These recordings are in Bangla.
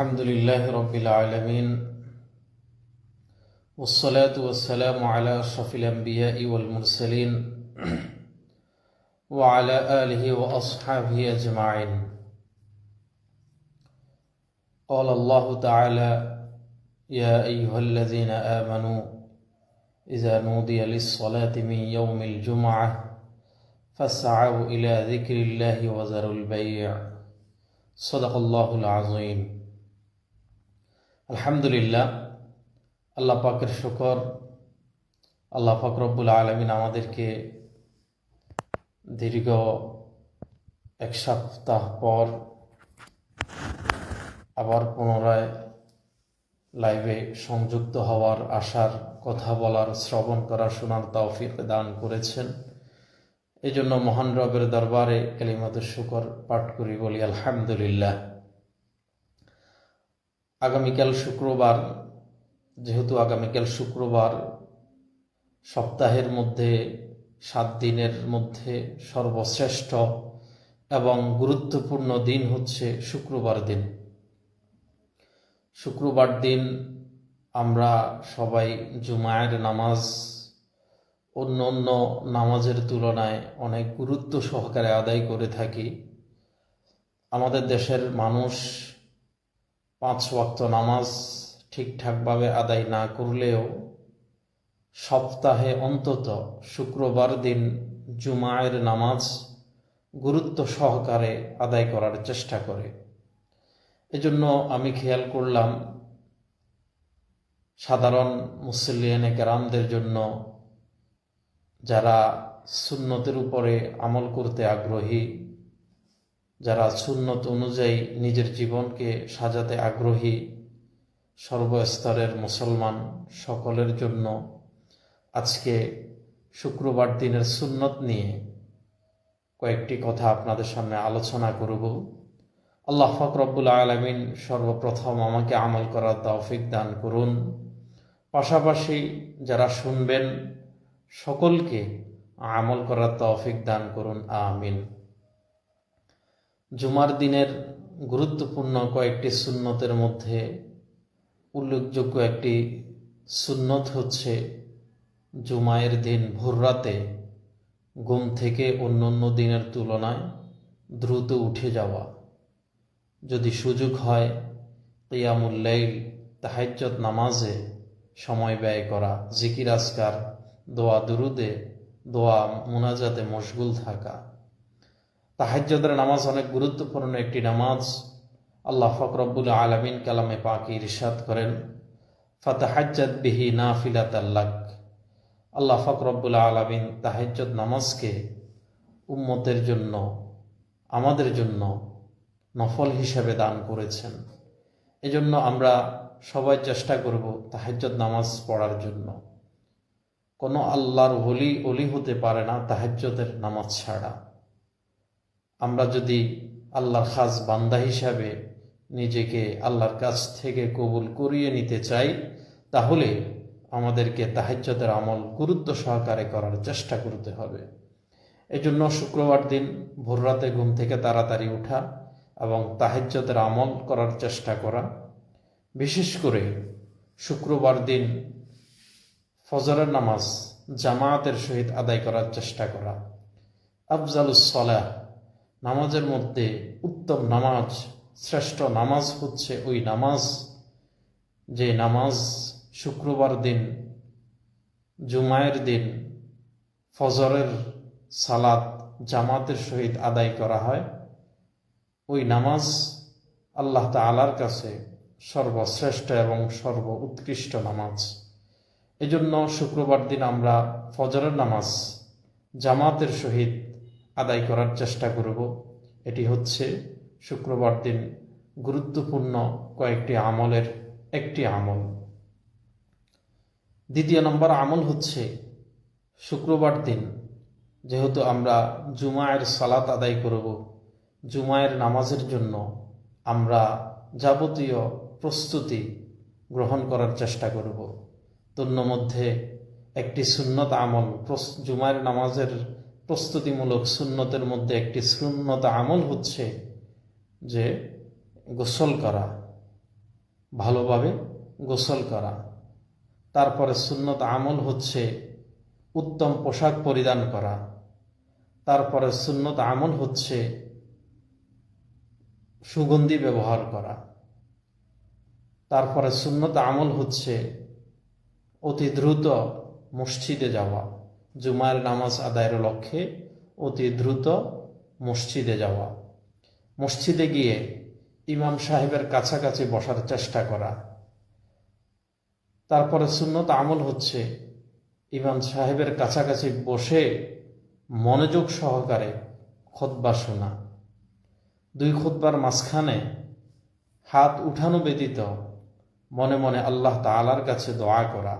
الحمد لله رب العالمين والصلاة والسلام على أشرف الأنبياء والمرسلين وعلى آله وأصحابه أجمعين. قال الله تعالى يا أيها الذين آمنوا إذا نودي للصلاة من يوم الجمعة فاسعوا إلى ذكر الله وذروا البيع. صدق الله العظيم. আলহামদুলিল্লাহ, আল্লাহ পাকের শুকর, আল্লাহ পাক রব্বুল আলমিন আমাদেরকে দীর্ঘ এক সপ্তাহ পর আবার পুনরায় লাইভে সংযুক্ত হওয়ার আশার কথা বলার, শ্রবণ করা শোনার তৌফিক দান করেছেন। এই জন্য মহান রবের দরবারে কালিমাতুর শুকর পাঠ করি, বলি আলহামদুলিল্লাহ। আগামীকাল শুক্রবার, যেহেতু আগামীকাল শুক্রবার সপ্তাহের মধ্যে, সাত দিনের মধ্যে সর্বশ্রেষ্ঠ এবং গুরুত্বপূর্ণ দিন হচ্ছে শুক্রবার দিন। শুক্রবার দিন আমরা সবাই জুমায়ের নামাজ, অন্য অন্য নামাজের তুলনায় অনেক গুরুত্ব সহকারে আদায় করে থাকি। আমাদের দেশের মানুষ পাঁচ ওয়াক্ত নামাজ ঠিকঠাকভাবে আদায় না করলেও সপ্তাহে অন্তত শুক্রবার দিন জুমায়ের নামাজ গুরুত্ব সহকারে আদায় করার চেষ্টা করে। এজন্য আমি খেয়াল করলাম, সাধারণ মুসলিয়ানে কেরামদের জন্য যারা সুন্নতের উপরে আমল করতে আগ্রহী যারা সুন্নত অনুযায়ী নিজের জীবনকে সাজাতে আগ্রহী সর্বস্তরের মুসলমান সকলের জন্য আজকে শুক্রবার দিনের সুন্নত নিয়ে কয়েকটি কথা আপনাদের সামনে আলোচনা করব। আল্লাহ ফকরবুল আলমিন সর্বপ্রথম আমাকে আমল করার তৌফিক দান করুন। পাশাপাশি যারা শুনবেন, সকলকে আমল করার তৌফিক দান করুন, আমিন। জুমার দিনের গুরুত্বপূর্ণ কয়েকটি সুন্নতের মধ্যে উল্লেখযোগ্য একটি সুন্নত হচ্ছে জুমায়ের দিন ভোররাতে ঘুম থেকে অন্য অন্য দিনের তুলনায় দ্রুত উঠে যাওয়া। যদি সুযোগ হয় কিয়ামুল্লাইল তাহাজ্জত নামাজে সময় ব্যয় করা, জিকির আসকার দোয়া দুরুদে, দোয়া মুনাজাতে মশগুল থাকা। তাহাজ্জদের নামাজ অনেক গুরুত্বপূর্ণ একটি নামাজ। আল্লাহ ফকরবুল আলমিন কালামে পাকি ইরশাদ করেন, ফাতাহাজ্জাদ বিহি না ফিলাত আল্লাক আল্লাহ ফকরবুল আলমিন তাহাজ্জদ নামাজকে উম্মতের জন্য, আমাদের জন্য নফল হিসাবে দান করেছেন। এজন্য আমরা সবাই চেষ্টা করব তাহাজ্জদ নামাজ পড়ার জন্য। কোনো আল্লাহর হলি অলি হতে পারে না তাহাজ্জদের নামাজ ছাড়া। আমরা যদি আল্লাহর খাস বান্দা হিসাবে নিজেকে আল্লাহর কাছ থেকে কবুল করিয়ে নিতে চাই, তাহলে আমাদেরকে তাহাজ্যতের আমল গুরুত্ব সহকারে করার চেষ্টা করতে হবে। এজন্য শুক্রবার দিন ভোররাতে ঘুম থেকে তাড়াতাড়ি ওঠা এবং তাহাজ্যতের আমল করার চেষ্টা করা। বিশেষ করে শুক্রবার দিন ফজরের নামাজ জামায়াতের সহিত আদায় করার চেষ্টা করা। আফজালুসলাহ নামাজের মধ্যে উত্তম নামাজ, শ্রেষ্ঠ নামাজ হচ্ছে ওই নামাজ যে নামাজ শুক্রবার দিন, জুমায়ের দিন ফজরের সালাত জামাতের সহিত আদায় করা হয়। ওই নামাজ আল্লাহ তালার কাছে সর্বশ্রেষ্ঠ এবং সর্ব উৎকৃষ্ট নামাজ। এজন্য শুক্রবার দিন আমরা ফজরের নামাজ জামাতের সহিত আদায় করার চেষ্টা করব। এটি হচ্ছে শুক্রবার দিন গুরুত্বপূর্ণ কয়েকটি আমলের একটি আমল। দ্বিতীয় নম্বর আমল হচ্ছে শুক্রবার দিন। যেহেতু আমরা জুমায়ের সালাত আদায় করব, জুমায়ের নামাজের জন্য আমরা যাবতীয় প্রস্তুতি গ্রহণ করার চেষ্টা করব। তন্নমধ্যে একটি সুন্নত আমল জুমায়ের নামাজের প্রস্তুতিমূলক সুন্নতের মধ্যে একটি সুন্নত আমল হচ্ছে যে গোসল করা, ভালোভাবে গোসল করা। তারপরে সুন্নত আমল হচ্ছে উত্তম পোশাক পরিধান করা। তারপরে সুন্নত আমল হচ্ছে সুগন্ধি ব্যবহার করা। তারপরে সুন্নত আমল হচ্ছে অতি দ্রুত মসজিদে যাওয়া। জুমার নামাজ আদায়ের লক্ষ্যে অতি দ্রুত মসজিদে যাওয়া। মসজিদে গিয়ে ইমাম সাহেবের কাছাকাছি বসার চেষ্টা করা। তারপরে সুন্নত আমল হচ্ছে ইমাম সাহেবের কাছাকাছি বসে মনোযোগ সহকারে খোদ্া শোনা। দুই খুদ্বার মাঝখানে হাত উঠানো ব্যতীত মনে মনে আল্লাহ তালার কাছে দোয়া করা।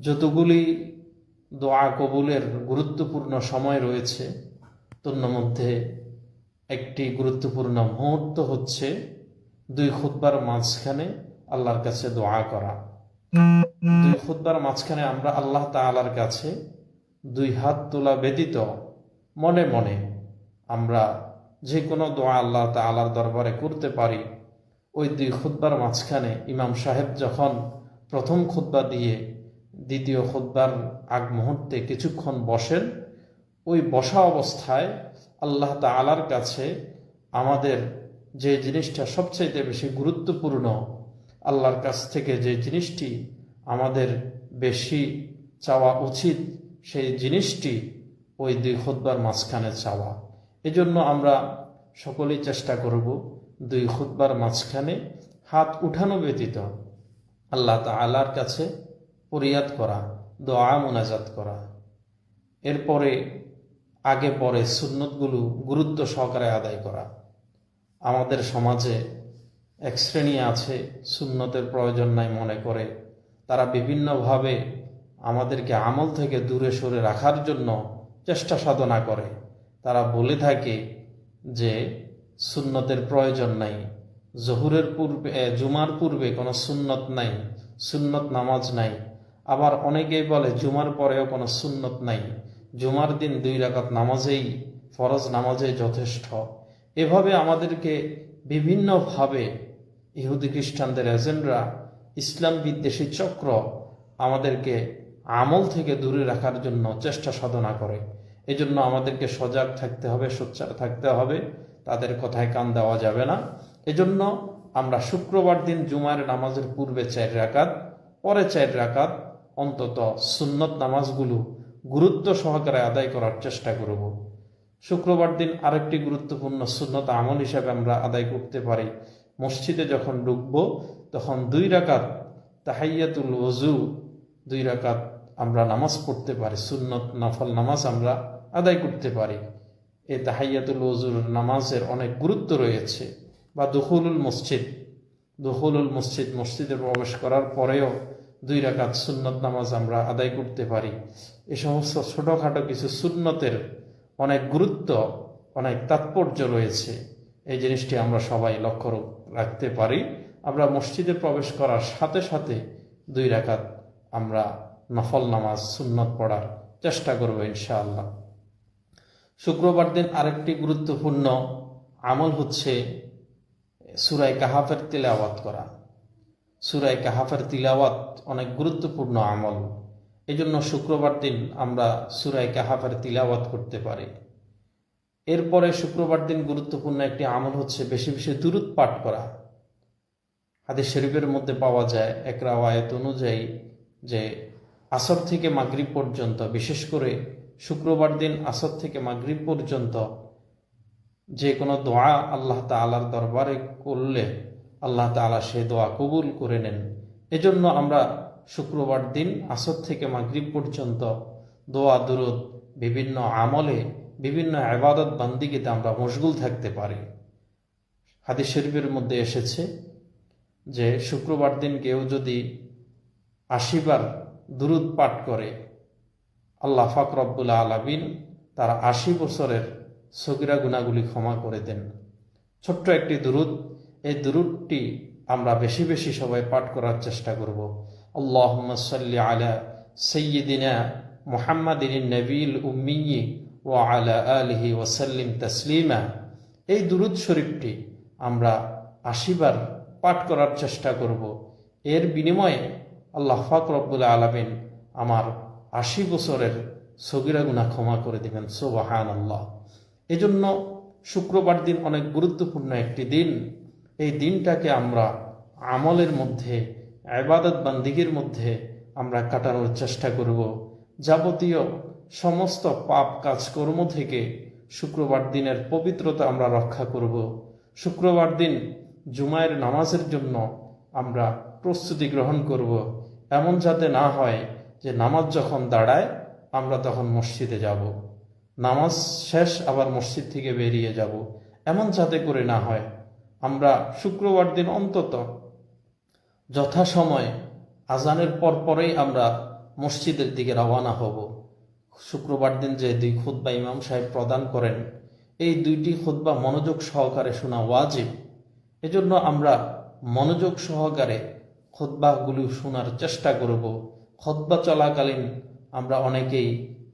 যতগুলি দোয়া কবুলের গুরুত্বপূর্ণ সময় রয়েছে। তন্মধ্যে একটি গুরুত্বপূর্ণ মুহূর্ত হচ্ছে দুই খুদ্বার মাঝখানে আল্লাহর কাছে দোয়া করা। দুই খুদ্বার মাঝখানে আমরা আল্লাহ তালার কাছে দুই হাত তোলা ব্যতীত মনে মনে আমরা যে কোনো দোয়া আল্লাহ তালার দরবারে করতে পারি। ওই দুই খুদ্বার মাঝখানে ইমাম সাহেব যখন প্রথম খুদ্া দিয়ে দ্বিতীয় খুদ্বার আগ মুহূর্তে কিছুক্ষণ বসেন। ওই বসা অবস্থায় আল্লাহ তালার কাছে আমাদের যে জিনিসটা সবচাইতে বেশি গুরুত্বপূর্ণ, আল্লাহর কাছ থেকে যে জিনিসটি আমাদের বেশি চাওয়া উচিত, সেই জিনিসটি ওই দুই খুদ্বার মাঝখানে চাওয়া। এজন্য আমরা সকলেই চেষ্টা করব দুই খুদ্বার মাঝখানে হাত উঠানো ব্যতীত। আল্লাহ তালার কাছে পরিয়াদ করা, দোয়া মোনাজাত করা। এরপরে আগে পরে সুন্নতগুলো গুরুত্ব সহকারে আদায় করা। আমাদের সমাজে এক শ্রেণি আছে, সুন্নতের প্রয়োজন নাই মনে করে। তারা বিভিন্নভাবে আমাদেরকে আমল থেকে দূরে সরে রাখার জন্য চেষ্টা সাধনা করে। তারা বলে থাকে যে, সুন্নতের প্রয়োজন নাই। জহুরের পূর্বে জুমার পূর্বে কোনো সুন্নত নাই, সুন্নত নামাজ নাই। আবার অনেকেই বলে, জুমার পরেও কোনো সুন্নত নাই। জুমার দিন দুই রাকাত নামাজেই, ফরজ নামাজেই যথেষ্ট। এভাবে আমাদেরকে বিভিন্নভাবে ইহুদি খ্রিস্টানদের এজেন্টরা, ইসলাম বিদ্বেষী চক্র আমাদেরকে আমল থেকে দূরে রাখার জন্য চেষ্টা সাধনা করে। এজন্য আমাদেরকে সজাগ থাকতে হবে, সোচ্চার থাকতে হবে। তাদের কথায় কান দেওয়া যাবে না। এজন্য আমরা শুক্রবার দিন জুমার নামাজের পূর্বে চার রাকাত, পরে চার রাকাত অন্তত সুন্নত নামাজগুলো গুরুত্ব সহকারে আদায় করার চেষ্টা করব। শুক্রবার দিন আরেকটি গুরুত্বপূর্ণ সুন্নত আমল হিসাবে আমরা আদায় করতে পারি। মসজিদে যখন ঢুকবো, তখন দুই রাকাত তাহাইয়াতুল ওজু দুই রাকাত আমরা নামাজ পড়তে পারি, সুন্নত নফল নামাজ আমরা আদায় করতে পারি। এই তাহাইয়াতুল ওজুর নামাজের অনেক গুরুত্ব রয়েছে। বা দখলুল মসজিদ দখলুল মসজিদ মসজিদে প্রবেশ করার পরেও দুই রাকাত সুন্নত নামাজ আমরা আদায় করতে পারি। এ সমস্ত ছোটোখাটো কিছু সুন্নতের অনেক গুরুত্ব, অনেক তাৎপর্য রয়েছে। এই জিনিসটি আমরা সবাই লক্ষ্য রাখতে পারি। আমরা মসজিদে প্রবেশ করার সাথে সাথে দুই রাকাত আমরা নফল নামাজ, সুন্নত পড়ার চেষ্টা করব ইনশাআল্লাহ। শুক্রবার দিন আরেকটি গুরুত্বপূর্ণ আমল হচ্ছে সুরাই কাহাফের তিলাওয়াত করা। সুরাই কাহাফের তিলাওয়াত অনেক গুরুত্বপূর্ণ আমল। এজন্য শুক্রবার দিন আমরা সুরায় কাহাফের তিলাওয়াত করতে পারি। এরপরে শুক্রবার দিন গুরুত্বপূর্ণ একটি আমল হচ্ছে বেশি বেশি দূরত পাঠ করা। হাদিস শরীফের মধ্যে পাওয়া যায় এক রাওয়ায়ত অনুযায়ী যে আসর থেকে মাগরিব পর্যন্ত, বিশেষ করে শুক্রবার দিন আসর থেকে মাগরিব পর্যন্ত যে কোনো দোয়া আল্লাহ তালার দরবারে করলে আল্লাহ তালা সে দোয়া কবুল করে নেন। এজন্য আমরা শুক্রবার দিন আসর থেকে মাগরিব পর্যন্ত দোয়া, দুরুদ, বিভিন্ন আমলে, বিভিন্ন আবাদত বান্দিগিতে আমরা মশগুল থাকতে পারি। হাদিস শরীফের মধ্যে এসেছে যে, শুক্রবার দিন কেউ যদি আশিবার দুরুদ পাঠ করে, আল্লাহ ফাকরবুল আলাবিন তার আশি বছরের সগিরা গুণাগুলি ক্ষমা করে দেন। ছোট্ট একটি দুরুদ এই দুরুদটি আমরা বেশি বেশি সবাই পাঠ করার চেষ্টা করব। আল্লাহ সাল্লি আলা সৈয়দিনা মোহাম্মদিন নবীল উম্মি ও আলা আলহি ওসাল্লিম তসলিমা। এই দুরুদ শরীফটি আমরা আশিবার পাঠ করার চেষ্টা করব। এর বিনিময়ে আল্লাহ ফাক রব্বুল আলমিন আমার আশি বছরের সগিরা গুণা ক্ষমা করে দিবেন সোবাহান আল্লাহ এজন্য শুক্রবার দিন অনেক গুরুত্বপূর্ণ একটি দিন। এই দিনটাকে আমরা আমলের মধ্যে আবাদত বান্দিগির মধ্যে আমরা কাটানোর চেষ্টা করব। যাবতীয় সমস্ত পাপ কাজকর্ম থেকে শুক্রবার দিনের পবিত্রতা আমরা রক্ষা করব। শুক্রবার দিন জুমায়ের নামাজের জন্য আমরা প্রস্তুতি গ্রহণ করব। এমন যাতে না হয় যে নামাজ যখন দাঁড়ায়, আমরা তখন মসজিদে যাব। নামাজ শেষ আবার মসজিদ থেকে বেরিয়ে যাব। এমন যাতে করে না হয় আমরা শুক্রবার দিন অন্তত যথাসময়ে আজানের পর পরেই আমরা মসজিদের দিকে রওয়ানা হব। শুক্রবার দিন যে দুই খুদ্া ইমাম সাহেব প্রদান করেন, এই দুইটি খুদ্া মনোযোগ সহকারে শোনা ওয়াজিব। এজন্য আমরা মনোযোগ সহকারে খোদ্বাগুলি শোনার চেষ্টা করব। খোদ্া চলাকালীন আমরা অনেকেই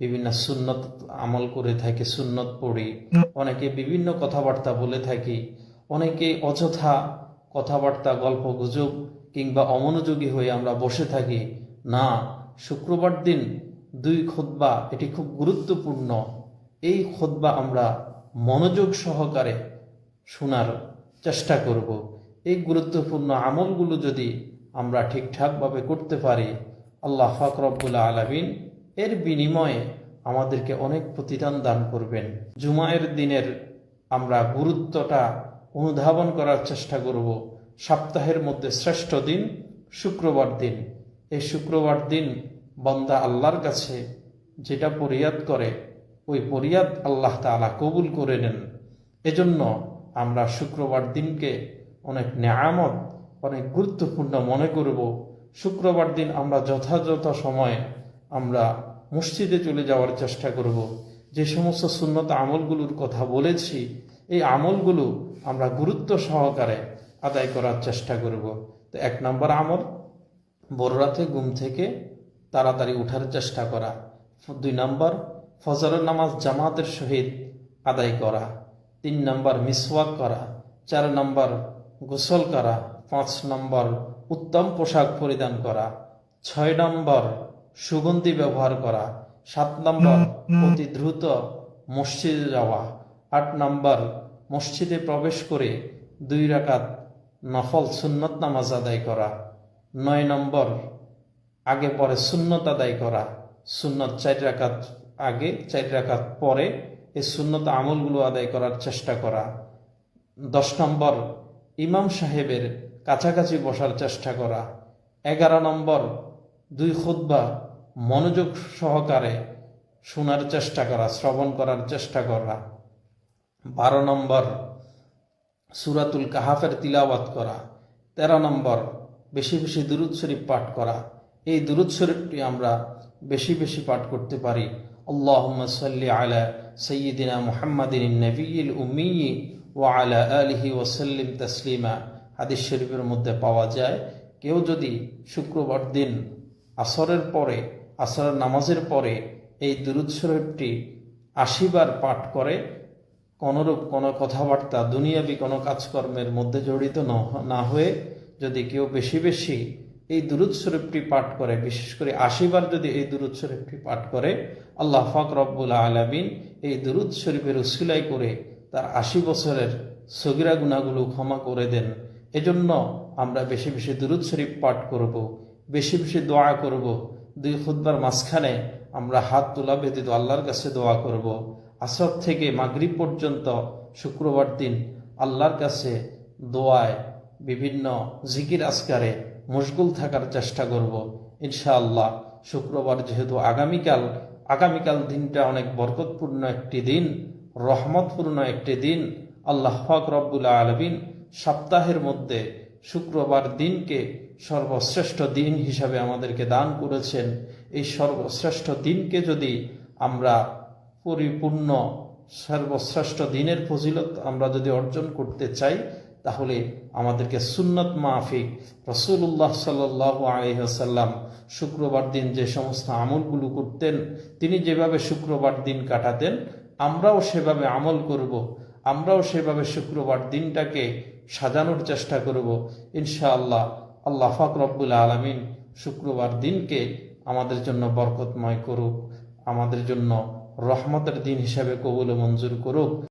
বিভিন্ন সুন্নত আমল করে থাকি, সুন্নত পড়ি, অনেকে বিভিন্ন কথাবার্তা বলে থাকি। অনেকে অযথা কথাবার্তা গল্প গুজব কিংবা অমনোযোগী হয়ে আমরা বসে থাকি। না, শুক্রবার দিন দুই খোদ্া এটি খুব গুরুত্বপূর্ণ। এই খোদ্া আমরা মনোযোগ সহকারে শোনার চেষ্টা করব। এই গুরুত্বপূর্ণ আমলগুলো যদি আমরা ঠিকঠাকভাবে করতে পারি, আল্লাহ ফাকরবুল্লা আলমিন এর বিনিময়ে আমাদেরকে অনেক প্রতিদান দান করবেন। জুমায়ের দিনের আমরা গুরুত্বটা অনুধাবন করার চেষ্টা করব। সপ্তাহের মধ্যে শ্রেষ্ঠ দিন শুক্রবার দিন। এই শুক্রবার দিন বন্দা আল্লাহর কাছে যেটা পরিয়াদ করে, ওই পরিয়াদ আল্লাহ তালা কবুল করে নেন। এজন্য আমরা শুক্রবার দিনকে অনেক নেয়ামত, অনেক গুরুত্বপূর্ণ মনে করব। শুক্রবার দিন আমরা যথাযথ সময়ে আমরা মসজিদে চলে যাওয়ার চেষ্টা করব। যে সমস্ত সুন্নত আমলগুলোর কথা বলেছি এই আমলগুলো আমরা গুরুত্ব সহকারে আদায় করার চেষ্টা করব। তো এক নম্বর আমল বড় রাতে ঘুম থেকে তাড়াতাড়ি উঠার চেষ্টা করা। দুই নম্বর ফজরের নামাজ জামাতের সহিত আদায় করা। তিন নম্বর মিসওয়াক করা। চার নম্বর গোসল করা। পাঁচ নম্বর উত্তম পোশাক পরিধান করা। ছয় নম্বর সুগন্ধি ব্যবহার করা। সাত নম্বর অতি দ্রুত মসজিদে যাওয়া। আট নম্বর, মসজিদে প্রবেশ করে দুই রাকাত নফল সুন্নত নামাজ আদায় করা। নয় নম্বর, আগে পরে সুন্নত আদায় করা। সুন্নত চার রাকাত আগে, চার রাকাত পরে এই সুন্নত আমলগুলো আদায় করার চেষ্টা করা। দশ নম্বর, ইমাম সাহেবের কাছাকাছি বসার চেষ্টা করা। এগারো নম্বর, দুই খুদ্া মনোযোগ সহকারে শোনার চেষ্টা করা, শ্রবণ করার চেষ্টা করা। বারো নম্বর সুরাতুল কাহাফের তিলাওয়াত করা। তেরো নম্বর, বেশি বেশি দুরুদ শরীফ পাঠ করা। এই দুরুদ শরীফটি আমরা বেশি বেশি পাঠ করতে পারি। আল্লাহ সাল্লি আলা সৈয়দিনা মুহাম্মাদিন নবীল উম্মি ও আলা আলহি ওসাল্লিম তসলিমা। হাদিস শরীফের মধ্যে পাওয়া যায়, কেউ যদি শুক্রবার দিন আসরের পরে, আসরের নামাজের পরে এই দুরুদ শরীফটি আশিবার পাঠ করে কোনরূপ কোনো কথাবার্তা, দুনিয়াবি কোনো কাজকর্মের মধ্যে জড়িত না হয়ে যদি কেউ বেশি বেশি এই দুরুদ শরীফটি পাঠ করে, বিশেষ করে আশিবার যদি এই দুরুদ শরীফটি পাঠ করে, আল্লাহ ফাক রব্বুল আলমিন এই দুরুদ শরীফের উসিলাই করে তার আশি বছরের সগিরা গুণাগুলো ক্ষমা করে দেন। এজন্য আমরা বেশি বেশি দুরুদ শরীফ পাঠ করব, বেশি বেশি দোয়া করব। দুই খুদ্বার মাঝখানে আমরা হাত তোলা ব্যতীত আল্লাহর কাছে দোয়া করব। আসর থেকে মাগরিব পর্যন্ত শুক্রবার দিন আল্লাহর কাছে দোয়ায় বিভিন্ন জিকির আসকারে মশগুল থাকার চেষ্টা করব। ইনশাআল্লাহ শুক্রবার যেহেতু আগামীকাল আগামীকাল দিনটা অনেক বরকতপূর্ণ একটি দিন, রহমতপূর্ণ একটি দিন। আল্লাহ ফাক রব্বুল আলমিন সপ্তাহের মধ্যে শুক্রবার দিনকে সর্বশ্রেষ্ঠ দিন হিসাবে আমাদেরকে দান করেছেন। এই সর্বশ্রেষ্ঠ দিনকে যদি আমরা পরিপূর্ণ সর্বশ্রেষ্ঠ দিনের ফজিলত আমরা যদি অর্জন করতে চাই, তাহলে আমাদেরকে সুন্নত মাহফিক রসুল্লাহ সাল্লাহ আলহ্লাম শুক্রবার দিন যে সমস্ত আমলগুলো করতেন, তিনি যেভাবে শুক্রবার দিন কাটাতেন, আমরাও সেভাবে আমল করব, আমরাও সেভাবে শুক্রবার দিনটাকে সাজানোর চেষ্টা করব। ইনশাআল্লাহ আল্লাহ ফাক রব্বুল আলমিন শুক্রবার দিনকে আমাদের জন্য বরকতময় করুক, আমাদের জন্য রহমতের দিন হিসাবে কবুল মঞ্জুর করুক।